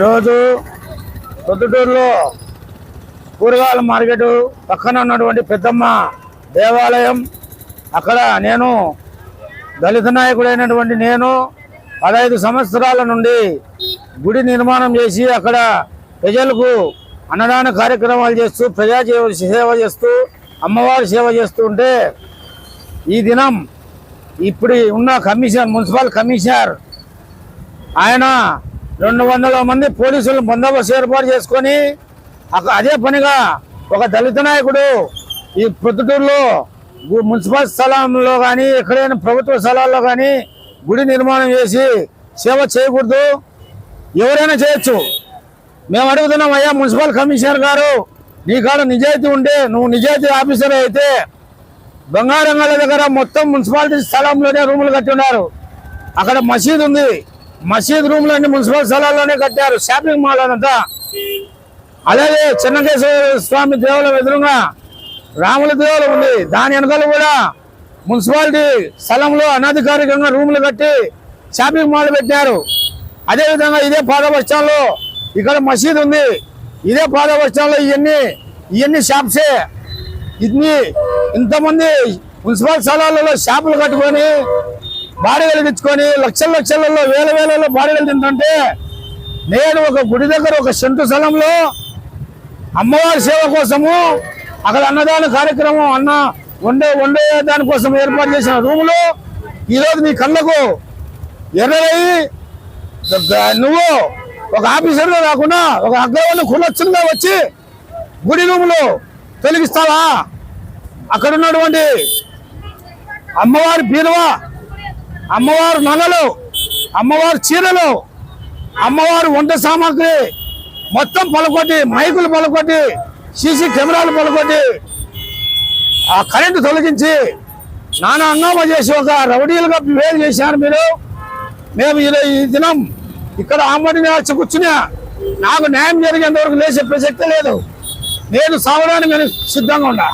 ఈరోజు పొద్దుటూరులో కూరగాయల మార్కెట్ పక్కన ఉన్నటువంటి పెద్దమ్మ దేవాలయం. అక్కడ నేను దళిత నాయకుడైనటువంటి నేను పదహైదు సంవత్సరాల నుండి గుడి నిర్మాణం చేసి అక్కడ ప్రజలకు అన్నదాన కార్యక్రమాలు చేస్తూ ప్రజా సేవ- సేవ చేస్తూ అమ్మవారి సేవ చేస్తూ ఉంటే ఈ దినం ఇప్పుడు ఉన్న కమిషనర్ మున్సిపల్ కమిషనర్ ఆయన రెండు వందల మంది పోలీసులు బందోబస్తు ఏర్పాటు చేసుకొని అదే పనిగా ఒక దళిత నాయకుడు ఈ ప్రొద్దుటూరులో మున్సిపల్ స్థలంలో కానీ ఎక్కడైనా ప్రభుత్వ స్థలాల్లో కానీ గుడి నిర్మాణం చేసి సేవ చేయకూడదు. ఎవరైనా చేయొచ్చు. మేము అడుగుతున్నాం అయ్యా మున్సిపల్ కమిషనర్ గారు నీ కాడ నిజాయితీ ఉంటే నువ్వు నిజాయితీ ఆఫీసర్ అయితే బంగారంగల దగ్గర మొత్తం మున్సిపాలిటీ స్థలంలోనే రూములు కట్టి ఉన్నారు. అక్కడ మసీద్ ఉంది. మసీద్ రూమ్లు అన్ని మున్సిపల్ స్థలాల్లోనే కట్టారు. షాపింగ్ మాల్ అదంతా. అలాగే చిన్నకేశ్వర స్వామి దేవాలయం ఎదురుగా రాముల దేవాలయం ఉంది. దాని వెనకాల కూడా మున్సిపాలిటీ స్థలంలో అనధికారికంగా రూములు కట్టి షాపింగ్ మాల్ పెట్టారు. అదేవిధంగా ఇదే పాదవర్షంలో ఇక్కడ మసీద్ ఉంది. ఇదే పాదవర్షంలో బస్ ఇవన్నీ ఇవన్నీ షాప్సే. ఇన్ని ఇంతమంది మున్సిపల్ స్థలాలలో షాపులు కట్టుకొని బాడీలు తెచ్చుకొని లక్షల లక్షలలో వేల వేలలో బాడీలు తింటుంటే నేను ఒక గుడి దగ్గర ఒక సెంటు స్థలంలో అమ్మవారి సేవ కోసము అక్కడ అన్నదాన కార్యక్రమం అన్న వండే వండే దానికోసం ఏర్పాటు చేసిన రూములు ఈరోజు నీ కళ్ళకు ఎర్రయి నువ్వు ఒక ఆఫీసర్గా కాకుండా ఒక అగ్రవాళ్ళు కులచ్చులుగా వచ్చి గుడి రూములు తొలగిస్తావా? అక్కడ ఉన్నటువంటి అమ్మవారి బీరువా అమ్మవారు నగలు అమ్మవారి చీరలు అమ్మవారు వంట సామాగ్రి మొత్తం పలకొట్టి మైకులు పలకొట్టి సీసీ కెమెరాలు పలకొట్టి ఆ కరెంటు తొలగించి నానా హంగామా చేసి ఒక రౌడీలుగా వేరు చేశారు మీరు. మేము ఈ దినం ఇక్కడ ఆమడిని వచ్చి కూర్చున్నా. నాకు న్యాయం జరిగేంత వరకు లేచే ప్రసక్తే లేదు. నేను సావడానికి నేను సిద్ధంగా ఉన్నా.